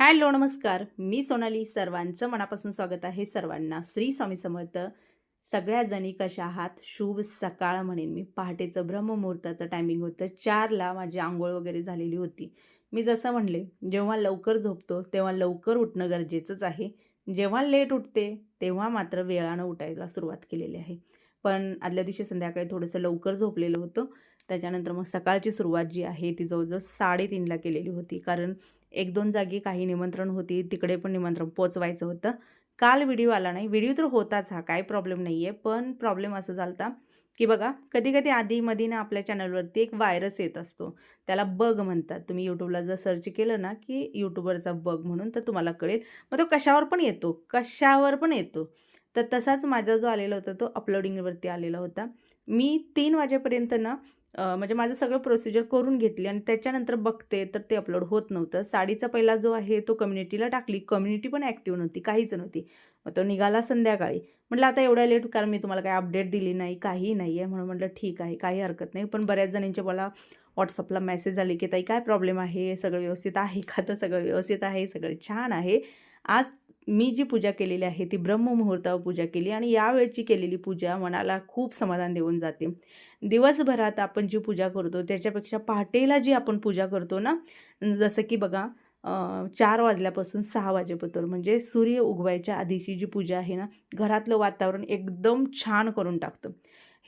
Hello नमस्कार. मी सोनाली. सर्वांचं मनापासून स्वागत आहे सर्वांना. श्री स्वामी समर्थ. सगळ्या जणी कशा आहात? शुभ सकाळ म्हणेन मी. पहाटेचं ब्रह्ममुहूर्ताचं टायमिंग होतं. चारला माझी आंघोळ वगैरे झालेली होती. मी जसं म्हणले जेव्हा लवकर झोपतो तेव्हा लवकर उठणं गरजेचंच आहे. जेव्हा लेट उठते तेव्हा मात्र वेळानं उठायला सुरुवात केलेली आहे. पण आदल्या दिवशी संध्याकाळी थोडंसं लवकर झोपलेलं होतं. त्याच्यानंतर मग सकाळची सुरुवात जी आहे ती जवळजवळ साडेतीनला केलेली होती. कारण एक दोन जागी काही निमंत्रण होती तिकडे पण निमंत्रण पोचवायचं होतं. काल व्हिडिओ आला नाही. व्हिडिओ तर होताच हा काही प्रॉब्लेम नाही आहे पण प्रॉब्लेम असं झाला की बघा कधी कधी आधीमध्ये ना आपल्या चॅनलवरती एक व्हायरस येत असतो. त्याला बग म्हणतात. तुम्ही यूट्यूबला जर सर्च केलं ना की यूट्यूबरचा बग म्हणून तर तुम्हाला कळेल. मग तो कशावर पण येतो. कशावर पण येतो. तर तसाच माझा जो आलेला होता तो अपलोडिंगवरती आलेला होता. मी तीन वाजेपर्यंत ना म्हणजे माझं सगळं प्रोसिजर करून घेतली आणि त्याच्यानंतर बघते तर ते अपलोड होत नव्हतं. साडीचा पहिला जो आहे तो कम्युनिटीला टाकली. कम्युनिटी पण ॲक्टिव्ह नव्हती काहीच नव्हती. मग तो निघाला संध्याकाळी. म्हटलं आता एवढ्या लेट कारण मी तुम्हाला काही अपडेट दिली नाही काहीही नाही आहे म्हणून म्हटलं ठीक आहे काही हरकत नाही. पण बऱ्याच जणींचे मला व्हॉट्सअपला मेसेज आले की ताई काय प्रॉब्लेम आहे? सगळं व्यवस्थित आहे का? तर सगळं व्यवस्थित आहे सगळं छान आहे. आज मी जी पूजा केलेली आहे ती ब्रह्ममुहूर्तावर पूजा केली आणि यावेळची केलेली पूजा मनाला खूप समाधान देऊन जाते. दिवसभरात आपण जी पूजा करतो त्याच्यापेक्षा पहाटेला जी आपण पूजा करतो ना जसं की बघा चार वाजल्यापासून सहा वाजेपर्यंत म्हणजे सूर्य उगवायच्या आधीची जी पूजा आहे ना घरातलं वातावरण एकदम छान करून टाकतं.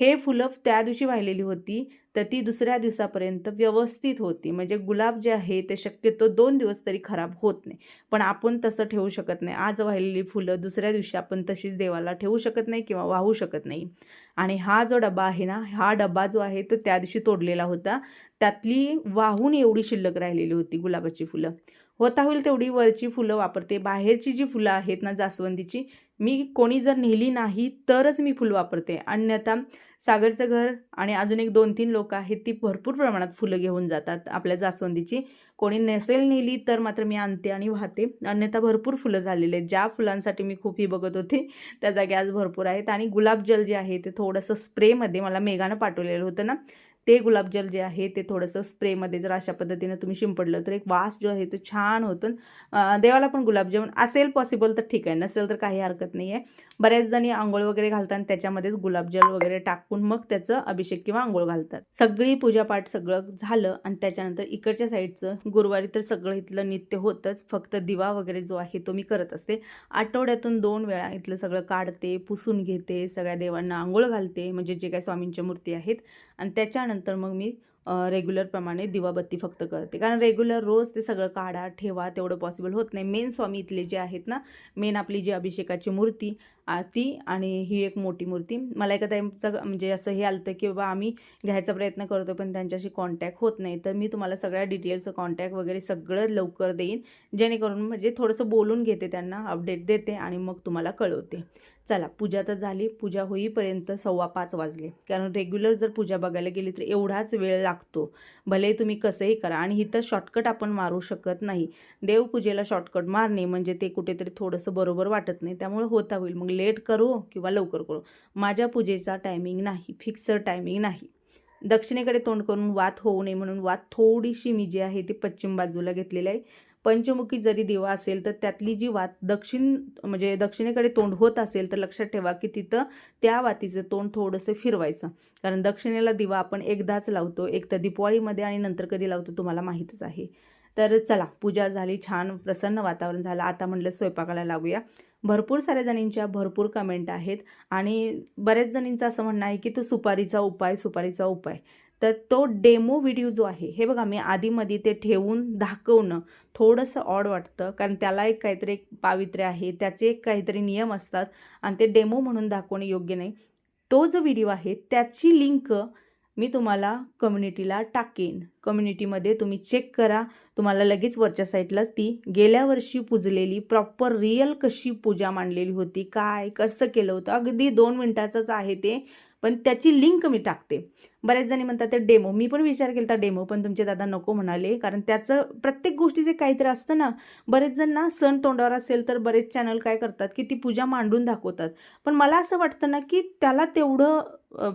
हे फुलं त्या दिवशी वाहिलेली होती तर ती दुसऱ्या दिवसापर्यंत व्यवस्थित होती. म्हणजे गुलाब जे आहे ते शक्यतो दोन दिवस तरी खराब होत नाही. पण आपण तसं ठेवू शकत नाही. आज वाहिलेली फुलं दुसऱ्या दिवशी आपण तशीच देवाला ठेवू शकत नाही किंवा वाहू शकत नाही. आणि हा जो डबा आहे ना हा डबा जो आहे तो त्या दिवशी तोडलेला होता. त्यातली वाहून एवढी शिल्लक राहिलेली होती गुलाबाची फुलं. होता होईल तेवढी वरची फुलं वापरते. बाहेरची जी फुलं आहेत ना जास्वंदीची मी कोणी जर नेली नाही तरच मी फुलं वापरते. अन्यथा सागरचं घर आणि अजून एक दोन तीन लोक आहेत ती भरपूर प्रमाणात फुलं घेऊन जातात. आपल्या जास्वंदीची कोणी नसेल नेली तर मात्र मी आणते आणि वाहते. अन्यथा भरपूर फुलं झालेले आहेत. ज्या फुलांसाठी मी खूप ही बघत होते त्या जागी आज भरपूर आहेत. आणि गुलाबजल जे आहे ते थोडंसं स्प्रेमध्ये मला मेघानं पाठवलेलं होतं ना ते गुलाबजल जे आहे ते थोडंसं स्प्रेमध्ये जर अशा पद्धतीनं तुम्ही शिंपडलं तर एक वास जो आहे तो छान होतो देवाला पण गुलाबजामुन असेल पॉसिबल तर ठीक आहे नसेल तर काही हरकत नाही आहे बऱ्याच जणी आंघोळ वगैरे घालतात आणि त्याच्यामध्येच गुलाबजल वगैरे टाकून मग त्याचं अभिषेक किंवा आंघोळ घालतात. सगळी पूजापाठ सगळं झालं आणि त्याच्यानंतर इकडच्या साईडचं गुरुवारी तर सगळं इथलं नित्य होतंच फक्त दिवा वगैरे जो आहे तो मी करत असते. आठवड्यातून दोन वेळा इथलं सगळं काढते पुसून घेते सगळ्या देवांना आंघोळ घालते म्हणजे जे काही स्वामींच्या मूर्ती आहेत. आणि त्याच्यानंतर मग मी रेग्युलरप्रमाणे दिवाबत्ती फक्त करते. कारण रेग्युलर रोज ते सगळं काढा ठेवा तेवढं पॉसिबल होत नाही. मेन स्वामी इथले जे आहेत ना मेन आपली जी अभिषेकाची मूर्ती ती आणि ही एक मोठी मूर्ती. मला एका टाईमचं म्हणजे असं हे आलं की बाबा आम्ही घ्यायचा प्रयत्न करतो पण त्यांच्याशी कॉन्टॅक्ट होत नाही. तर मी तुम्हाला सगळ्या डिटेल्सचं कॉन्टॅक्ट वगैरे सगळं लवकर देईन. जेणेकरून म्हणजे थोडंसं बोलून घेते त्यांना अपडेट देते आणि मग तुम्हाला कळवते. चला पूजा तर झाली. पूजा होईपर्यंत सव्वा पाच वाजले. कारण रेग्युलर जर पूजा बघायला गेली तर एवढाच वेळ लागतो. भले तुम्ही कसंही करा आणि इथं शॉर्टकट आपण मारू शकत नाही. देवपूजेला शॉर्टकट मारणे म्हणजे ते कुठेतरी थोडंसं बरोबर वाटत नाही. त्यामुळे होता होईल. मग लेट करू किंवा लवकर करू. माझ्या पूजेचा टायमिंग नाही फिक्सर टायमिंग नाही. दक्षिणेकडे तोंड करून वात होऊ नये म्हणून वात थोडीशी मी जी आहे ती पश्चिम बाजूला घेतलेली आहे. पंचमुखी जरी दिवा असेल तर त्यातली जी वात दक्षिण म्हणजे दक्षिणेकडे तोंड होत असेल तर लक्षात ठेवा की तिथं त्या वातीचं तोंड थोडंसं फिरवायचं. कारण दक्षिणेला दिवा आपण एकदाच लावतो एक तर दीपावळीमध्ये आणि नंतर कधी लावतो तुम्हाला माहीतच आहे. तर चला पूजा झाली छान प्रसन्न वातावरण झालं. आता म्हटलं स्वयंपाकाला लागूया. भरपूर साऱ्या जणींच्या भरपूर कमेंट आहेत. आणि बऱ्याच जणींचं असं म्हणणं आहे की तो सुपारीचा उपाय सुपारीचा उपाय. तर तो डेमो व्हिडिओ जो आहे हे बघा मी आधीमध्ये ते ठेवून दाखवणं थोडंसं ऑड वाटतं. कारण त्याला एक काहीतरी एक पावित्र्य आहे त्याचे एक काहीतरी नियम असतात. आणि ते डेमो म्हणून दाखवणे योग्य नाही. तो जो व्हिडिओ आहे त्याची लिंक मी तुम्हाला कम्युनिटीला टाकेन. कम्युनिटीमध्ये तुम्ही चेक करा. तुम्हाला लगेच वरच्या साईडलाच ती गेल्या वर्षी पूजलेली प्रॉपर रिअल कशी पूजा मांडलेली होती काय कसं केलं होतं? अगदी दोन मिनटाचंच आहे ते. पण त्याची लिंक मी टाकते. बऱ्याच जणी म्हणतात ते डेमो. मी पण विचार केला डेमो पण तुमचे दादा नको म्हणाले कारण त्याचं प्रत्येक गोष्टीचे काहीतरी असतं ना बरेच जण ना सण तोंडावर असेल तर बरेच चॅनल काय करतात की ती पूजा मांडून दाखवतात. पण मला असं वाटतं ना की त्याला तेवढं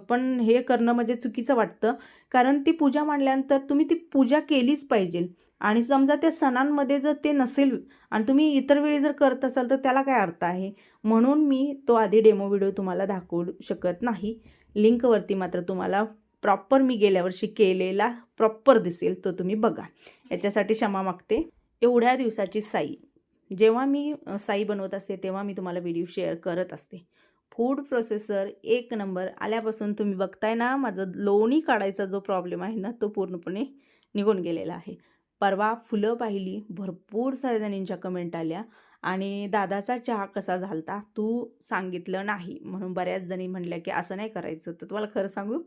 पण हे करणं म्हणजे चुकीचं वाटतं कारण ती पूजा मांडल्यानंतर तुम्ही ती पूजा केलीच पाहिजे. आणि समजा त्या सणांमध्ये जर ते नसेल आणि तुम्ही इतर वेळी जर करत असाल तर त्याला काय अर्थ आहे? म्हणून मी तो आधी डेमो व्हिडिओ तुम्हाला दाखवू शकत नाही. लिंकवरती मात्र तुम्हाला प्रॉपर मी गेल्या वर्षी केलेला प्रॉपर दिसेल तो तुम्ही बघा. याच्यासाठी क्षमा मागते. एवढ्या दिवसाची साई. जेव्हा मी साई बनवत असते तेव्हा मी तुम्हाला व्हिडिओ शेअर करत असते. फूड प्रोसेसर एक नंबर आल्यापासून तुम्ही बघताय ना माझं लोणी काढायचा जो प्रॉब्लेम आहे ना तो पूर्णपणे निघून गेलेला आहे. परवा फुलं पाहिली भरपूर साऱ्या जणींच्या कमेंट आल्या. आणि दादाचा चहा कसा झालता तू सांगितलं नाही. म्हणून बऱ्याच जणी म्हणल्या की असं नाही करायचं. तर तुम्हाला खरं सांगू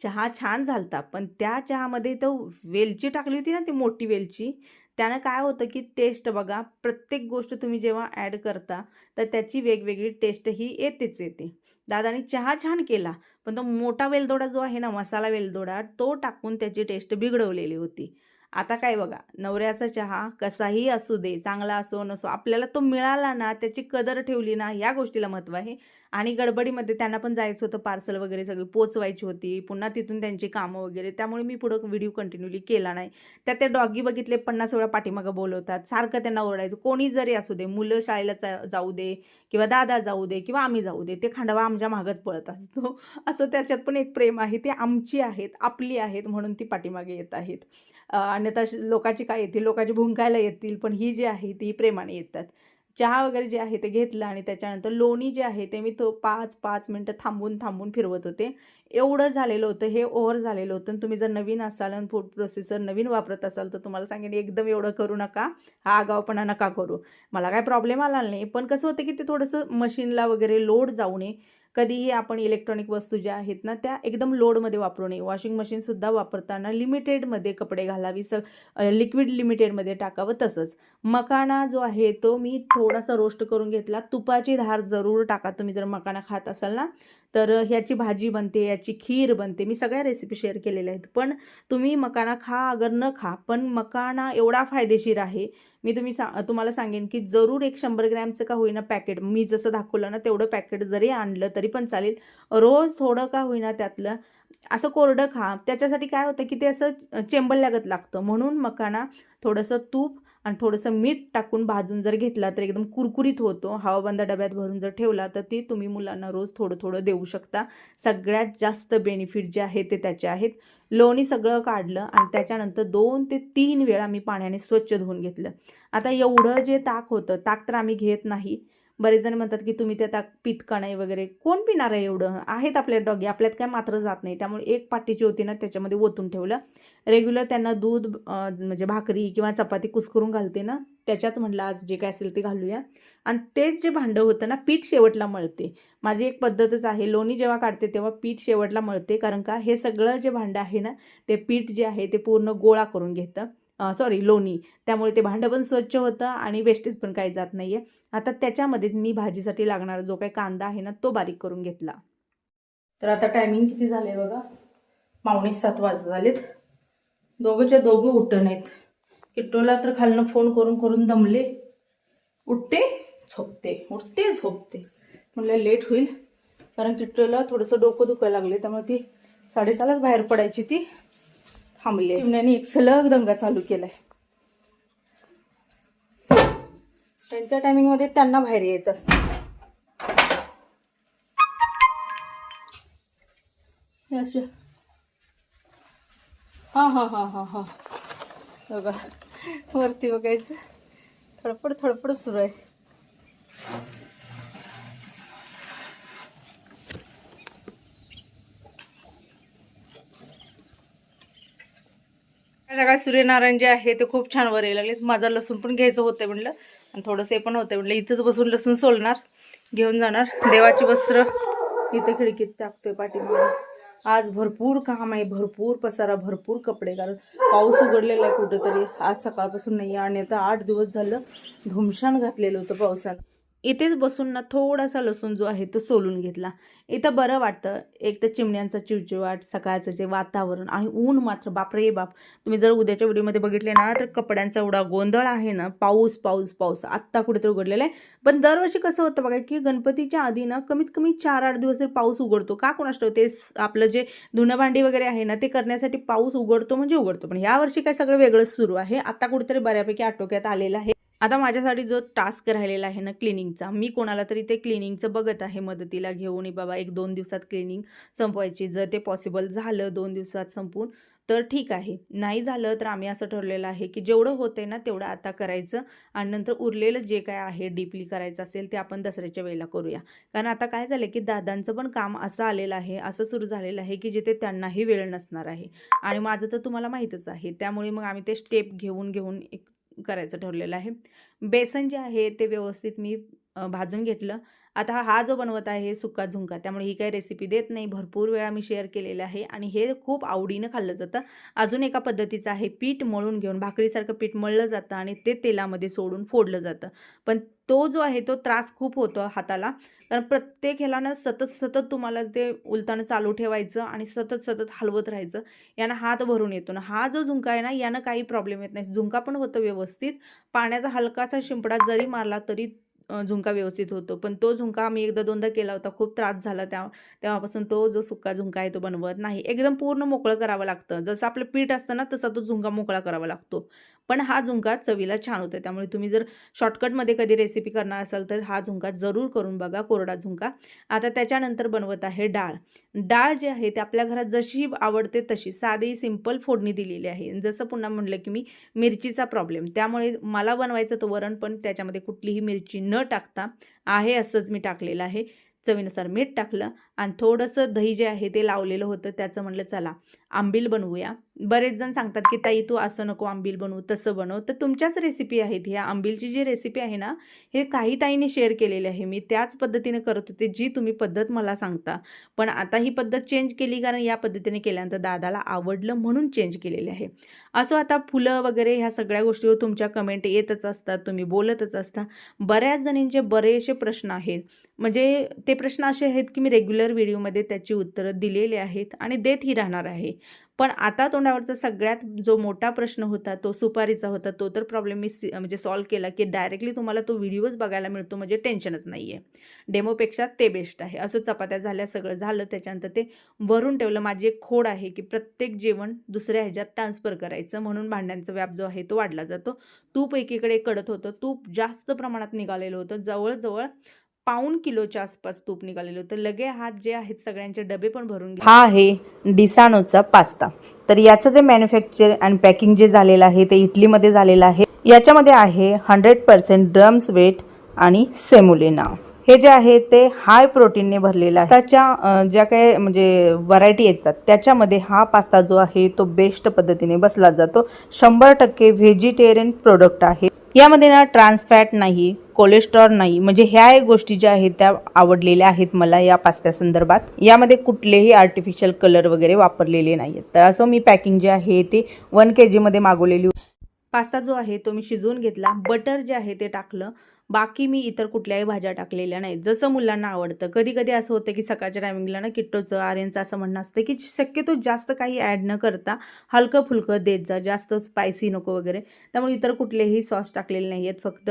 चहा छान झालता. पण त्या चहामध्ये तो वेलची टाकली होती ना ती मोठी वेलची. त्यानं काय होतं की टेस्ट बघा प्रत्येक गोष्ट तुम्ही जेव्हा ॲड करता तर त्याची वेगवेगळी टेस्ट ही येतेच येते. दादाने चहा छान केला पण तो मोठा वेलदोडा जो आहे ना मसाला वेलदोडा तो टाकून त्याची टेस्ट बिघडवलेली होती. आता काय बघा नवऱ्याचा चहा कसाही असू दे चांगला असो नसो आपल्याला तो मिळाला ना त्याची कदर ठेवली ना या गोष्टीला महत्त्व आहे. आणि गडबडीमध्ये त्यांना पण जायचं होतं पार्सल वगैरे सगळी पोचवायची होती. पुन्हा तिथून त्यांची कामं वगैरे त्यामुळे मी पुढं व्हिडिओ कंटिन्यूली केला नाही. त्यात ते डॉगी बघितले पन्नास वेळा पाठीमागं बोलवतात. सारखं त्यांना ओरडायचं कोणी जरी असू दे मुलं शाळेला जा- जाऊ दे किंवा दादा जाऊ दे किंवा आम्ही जाऊ दे ते खांडवा आमच्या मागच पळत असतो. असं त्याच्यात पण एक प्रेम आहे ते आमची आहेत आपली आहेत म्हणून ती पाठीमागे येत आहेत. अन्यथा लोकाची काय येतील लोकाची भुंकायला येतील पण ही जी आहे ती प्रेमाने येतात. चहा वगैरे जे आहे ते घेतलं आणि त्याच्यानंतर लोणी जे आहे ते मी तो पाच पाच मिनटं थांबून थांबून फिरवत होते. एवढं झालेलं होतं हे ओव्हर झालेलं होतं आणि तुम्ही जर नवीन असाल आणि फूड प्रोसेसर नवीन वापरत असाल तर तुम्हाला सांगेन एकदम एवढं करू नका हा आगावपणा नका करू. मला काय प्रॉब्लेम आला नाही. पण कसं होतं की ते थोडंसं मशीनला वगैरे लोड जाऊ नये. कधीही आपण इलेक्ट्रॉनिक वस्तू ज्या आहेत ना त्या एकदम लोडमध्ये वापरू नये. वॉशिंग मशीनसुद्धा वापरताना लिमिटेडमध्ये कपडे घालावी स लिक्विड लिमिटेडमध्ये टाकावं तसंच. मकाना जो आहे तो मी थोडासा रोस्ट करून घेतला. तुपाची धार जरूर टाका. तुम्ही जर मकाना खात असाल ना तर ह्याची भाजी बनते याची खीर बनते. मी सगळ्या रेसिपी शेअर केलेल्या आहेत. पण तुम्ही मकाणा खा अगर न खा पण मकाणा एवढा फायदेशीर आहे. मी तुम्ही सा तुम्हाला सांगेन की जरूर एक शंभर ग्रॅमचं का होईना पॅकेट मी जसं दाखवलं ना तेवढं पॅकेट जरी आणलं तरी पण चालेल. रोज थोडं का होईना त्यातलं असं कोरडं खा. त्याच्यासाठी काय होतं की ते असं चेंबल्यागत लागतं. म्हणून मकाणा थोडंसं तूप आणि थोडंसं मीठ टाकून भाजून जर घेतला तर एकदम कुरकुरीत होतो. हवाबंद डब्यात भरून जर ठेवला तर ते तुम्ही मुलांना रोज थोडं थोडं देऊ शकता. सगळ्यात जास्त बेनिफिट जे आहे ते त्याचे आहेत. लोणी सगळं काढलं आणि त्याच्यानंतर दोन ते तीन वेळा मी पाण्याने स्वच्छ धुवून घेतलं. आता एवढं जे ताक होतं ताक तर आम्ही घेत नाही. बरेच जण म्हणतात की तुम्ही ते आता पित का नाही वगैरे कोण पिणार आहे एवढं? आहेत आपल्या डॉगी आपल्यात काय मात्र जात नाही. त्यामुळे एक पाटीची होती ना त्याच्यामध्ये ओतून ठेवलं. रेग्युलर त्यांना दूध म्हणजे भाकरी किंवा चपाती कुस्करून घालते ना त्याच्यात म्हटलं आज जे काय असेल ते घालूया. आणि तेच जे भांडं होतं ना पीठ शेवटला मळते. माझी एक पद्धतच आहे लोणी जेव्हा काढते तेव्हा पीठ शेवटला मळते. कारण का हे सगळं जे भांडं आहे ना ते पीठ जे आहे ते पूर्ण गोळा करून घेतं. सॉरी लोणी. त्यामुळे ते भांडं पण स्वच्छ होतं आणि वेस्टेज पण काही जात नाही आहे आता त्याच्यामध्येच मी भाजीसाठी लागणारा जो काही कांदा आहे ना तो बारीक करून घेतला. तर आता टायमिंग किती झाले बघा? पावणे सात वाजत झालेत. दोघंच्या दोघं उठण आहेत किट्टोला तर खालनं फोन करून करून दमले. उठते? झोपते. उठते झोपते. म्हणलं लेट होईल. कारण किट्टोला थोडंसं डोकं दुखायला लागले त्यामुळे ती साडेसहालाच बाहेर पडायची ती. थांबले. चिमण्याने एक सलग दंगा चालू केलाय. त्यांच्या टायमिंगमध्ये त्यांना बाहेर यायचं असतं. हे हां हां हां हां हां. बघा वरती बघायचं. थडपड थडपड सुरू आहे. सकाळ सूर्यनारायण जे आहे ते खूप छान वर यायला लागले माझा लसूण पण घ्यायचं होतं म्हणलं. आणि थोडंसं हे पण होतं म्हणलं. इथंच बसून लसूण सोलणार. घेऊन जाणार. देवाची वस्त्र इथं खिडकीत टाकतोय पाठीमागे. आज भरपूर काम आहे. भरपूर पसारा भरपूर कपडे. कारण पाऊस उघडलेला आहे कुठंतरी. आज सकाळपासून नाही. आणि आता आठ दिवस झालं. धुमशान घातलेलं होतं पावसानं. इथेच बसून ना थोडासा लसूण जो आहे तो सोलून घेतला. इथं बरं वाटतं. एक तर चिमण्यांचा चिवचिवाट सकाळचं जे वातावरण आणि ऊन मात्र बापरे बाप. तुम्ही जर उद्याच्या व्हिडिओमध्ये बघितले ना तर कपड्यांचा एवढा गोंधळ आहे ना पाऊस पाऊस पाऊस. आत्ता कुठेतरी उघडलेला आहे. पण दरवर्षी कसं होतं बघा की गणपतीच्या आधी ना कमीत कमी चार आठ दिवस पाऊस उघडतो का कोणास ते आपलं जे धुणं भांडी वगैरे आहे ना ते करण्यासाठी पाऊस उघडतो म्हणजे उघडतो. पण यावर्षी काय सगळं वेगळंच सुरू आहे. आता कुठेतरी बऱ्यापैकी आटोक्यात आलेलं आहे. आता माझ्यासाठी जो टास्क राहिलेला आहे ना क्लिनिंगचा मी कोणाला तरी ते क्लिनिंगचं बघत आहे मदतीला घेऊन बाबा एक दोन दिवसात क्लिनिंग संपवायची जर ते पॉसिबल झालं दोन दिवसात संपून तर ठीक आहे. नाही झालं तर आम्ही असं ठरलेलं आहे की जेवढं होतंय ना तेवढं आता करायचं आणि नंतर उरलेलं जे काय आहे डीपली करायचं असेल ते आपण दसऱ्याच्या वेळेला करूया. कारण आता काय झालं की दादांचं पण काम असं आलेलं आहे असं सुरू झालेलं आहे की जिथे त्यांनाही वेळ नसणार आहे. आणि माझं तर तुम्हाला माहीतच आहे त्यामुळे मग आम्ही ते स्टेप घेऊन घेऊन एक करायचं ठरलेलं आहे. बेसन जे आहे ते व्यवस्थित मी भाजून घेतलं. आता हा जो बनवत आहे सुका झुंका त्यामुळे ही काही रेसिपी देत नाही. भरपूर वेळा मी शेअर केलेलं आहे आणि हे खूप आवडीनं खाल्लं जातं. अजून एका पद्धतीचं आहे पीठ मळून घेऊन भाकरीसारखं पीठ मळलं जातं आणि ते तेलामध्ये सोडून फोडलं जातं. पण तो जो आहे तो त्रास खूप होतो हाताला. कारण प्रत्येक ह्याला ना सतत सतत तुम्हाला ते उलतानं चालू ठेवायचं आणि सतत सतत हलवत राहायचं. यानं हात भरून येतो. ना हा जो झुंका आहे ना यानं काही प्रॉब्लेम येत नाही. झुंका पण होतं व्यवस्थित. पाण्याचा हलकासा शिंपडा जरी मारला तरी झुंका व्यवस्थित होतो. पण तो झुंका आम्ही एकदा दोनदा केला होता. खूप त्रास झाला त्या तेव्हापासून तो जो सुका झुंका आहे तो बनवत नाही. एकदम पूर्ण मोकळं करावं लागतं. जसं आपलं पीठ असतं ना तसा तो झुंका मोकळा करावा लागतो. पण हा झुंका चवीला छान होतो त्यामुळे तुम्ही जर शॉर्टकटमध्ये कधी रेसिपी करणार असाल तर हा झुंका जरूर करून बघा कोरडा झुंका आता त्याच्यानंतर बनवत आहे डाळ. डाळ जी आहे ते आपल्या घरात जशी आवडते तशी साधी सिंपल फोडणी दिलेली आहे. जसं पुन्हा म्हटलं की मी मिरचीचा प्रॉब्लेम त्यामुळे मला बनवायचं तो वरण पण त्याच्यामध्ये कुठलीही मिरची न टाकता आहे असंच मी टाकलेलं आहे. चवीनुसार मीठ टाकलं. आणि थोडंसं दही जे आहे ते लावलेलं होतं त्याचं म्हणलं चला आंबील बनवूया. बरेच जण सांगतात की ताई तू असं नको आंबील बनवू तसं बनव. तर तुमच्याच रेसिपी आहेत ह्या. आंबीलची जी रेसिपी आहे ना हे काही ताईने शेअर केलेली आहे. मी त्याच पद्धतीने करत होते जी तुम्ही पद्धत मला सांगता. पण आता ही पद्धत चेंज केली कारण या पद्धतीने केल्यानंतर दादाला आवडलं म्हणून चेंज केलेले आहे. असं आता फुलं वगैरे ह्या सगळ्या गोष्टीवर तुमच्या कमेंट येतच असतात तुम्ही बोलतच असता. बऱ्याच जणींचे बरेचसे प्रश्न आहेत. म्हणजे ते प्रश्न असे आहेत की मी रेग्युलर व्हिडिओमध्ये त्याची उत्तरं दिलेली आहेत आणि देतही राहणार आहे. पण आता तोंडावरचा सगळ्यात जो मोठा प्रश्न होता तो सुपारीचा होता तो तर प्रॉब्लेम मी सी म्हणजे सॉल्व केला की डायरेक्टली तुम्हाला तो व्हिडिओच बघायला मिळतो म्हणजे टेन्शनच नाही आहे डेमोपेक्षा ते बेस्ट आहे. असं चपात्या झाल्या सगळं झालं त्याच्यानंतर ते वरून ठेवलं. माझी एक खोड आहे की प्रत्येक जेवण दुसऱ्या ह्याच्यात ट्रान्सफर करायचं. म्हणून भांड्यांचा व्याप जो आहे तो वाढला जातो. तूप एकीकडे कडत होतं. तूप जास्त प्रमाणात निघालेलं होतं. जवळजवळ पाऊण किलोच्या आसपास तूप निघालेलं होतं. लगे हात जे आहेत सगळ्यांचे डबे पण भरून हा आहे डिसानोचा पास्ता. तर याचं जे मॅन्युफॅक्चर अँड पॅकिंग जे झालेलं आहे ते इटलीमध्ये झालेलं आहे. याच्यामध्ये आहे हंड्रेड पर्सेंट ड्रम्स वेट आणि सेमुलेना हे जे आहे ते हाय प्रोटीनने भरलेलं आहे. त्याच्या ज्या काही म्हणजे व्हरायटी येतात त्याच्यामध्ये हा पास्ता जो आहे तो बेस्ट पद्धतीने बसला जातो. शंभर टक्के व्हेजिटेरियन प्रोडक्ट आहे. यामध्ये ना ट्रान्सफॅट नाही कोलेस्ट्रॉल नाही म्हणजे ह्या एक गोष्टी ज्या आहेत त्या आवडलेल्या आहेत मला या पास्त्या संदर्भात. यामध्ये कुठलेही आर्टिफिशियल कलर वगैरे वापरलेले नाही आहेत तर असं मी पॅकिंग जे आहे ते वन के जीमध्ये मागवलेली पास्ता जो आहे तो मी शिजवून घेतला. बटर जे आहे ते टाकलं. बाकी मी इतर कुठल्याही भाज्या टाकलेल्या नाहीत. जसं मुलांना आवडतं. कधी कधी असं होतं की सकाळच्या टायमिंगला ना किट्टोचं आर्यनचं असं म्हणणं असतं की शक्यतो जास्त काही ॲड न करता हलकं फुलकं देत जा. जास्त स्पायसी नको वगैरे. त्यामुळे इतर कुठलेही सॉस टाकलेले नाही आहेत फक्त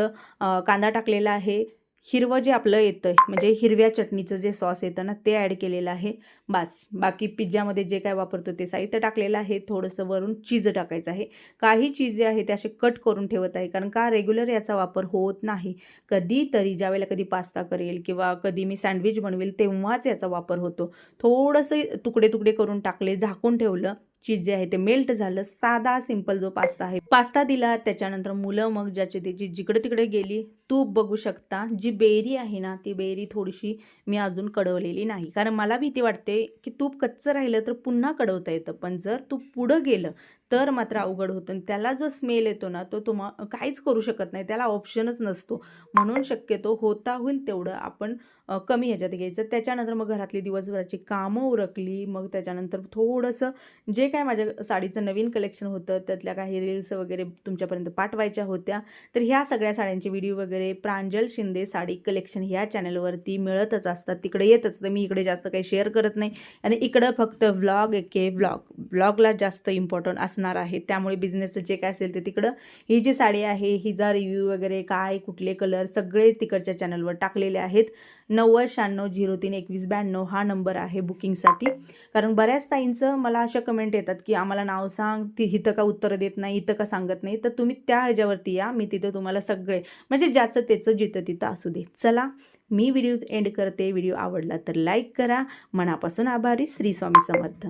कांदा टाकलेला आहे. हिरवं जे आपलं येतं म्हणजे हिरव्या चटणीचं जे सॉस येतं ना ते ॲड केलेलं आहे. बास बाकी पिझ्झामध्ये जे काय वापरतो ते साहित्य टाकलेलं आहे. थोडंसं वरून चीज टाकायचं आहे. काही चीज जे आहे ते असे कट करून ठेवत आहे कारण का रेग्युलर याचा वापर होत नाही. कधीतरी ज्यावेळेला कधी पास्ता करेल किंवा कधी मी सँडविच बनवेल तेव्हाच याचा वापर होतो. थोडंसं तुकडे तुकडे करून टाकले झाकून ठेवलं चीज जे आहे ते मेल्ट झालं साधा सिंपल जो पास्ता आहे. पास्ता दिला त्याच्यानंतर मुलं मग ज्याची त्याची जिकडे तिकडे गेली तूप बघू शकता जी बेरी आहे ना ती बेरी थोडीशी मी अजून कडवलेली नाही. कारण मला भीती वाटते की तूप कच्चं राहिलं तर पुन्हा कडवता येतं पण जर तूप पुढं गेलं तर मात्र अवघड होतं. आणि त्याला जो स्मेल येतो ना तो तुम्हा काहीच करू शकत नाही. त्याला ऑप्शनच नसतो. म्हणून शक्यतो होता होईल तेवढं आपण कमी ह्याच्यात घ्यायचं. त्याच्यानंतर मग घरातली दिवसभराची कामं उरकली. मग त्याच्यानंतर थोडंसं जे काय माझ्या साडीचं नवीन कलेक्शन होतं त्यातल्या काही रील्स वगैरे तुमच्यापर्यंत पाठवायच्या होत्या तर ह्या सगळ्या साड्यांचे व्हिडिओ वगैरे प्रांजल शिंदे साडी कलेक्शन ह्या चॅनलवरती मिळतच असतात. तिकडे येत असतं मी इकडे जास्त काही शेअर करत नाही. आणि इकडं फक्त व्लॉग एके व्लॉग व्लॉगला जास्त इम्पॉर्टंट असणार आहे. त्यामुळे बिझनेसचं जे काय असेल ते तिकडं ही जी साडी आहे हिचा रिव्ह्यू वगैरे काय कुठले कलर सगळे तिकडच्या चॅनलवर टाकलेले आहेत. नव्वद शहाण्णव झिरो तीन एकवीस ब्याण्णव हा नंबर आहे बुकिंगसाठी कारण बऱ्याच ताईंचं मला अशा कमेंट येतात की आम्हाला नाव सांग ती इथं का उत्तरं देत नाही इथं का सांगत नाही? तर तुम्ही त्या ह्याच्यावरती या मी तिथं तुम्हाला सगळे म्हणजे ज्याचं त्याचं जिथं तिथं असू दे. चला मी व्हिडिओज एंड करते. व्हिडिओ आवडला तर लाईक करा. मनापासून आभारी. श्री स्वामी समर्थ.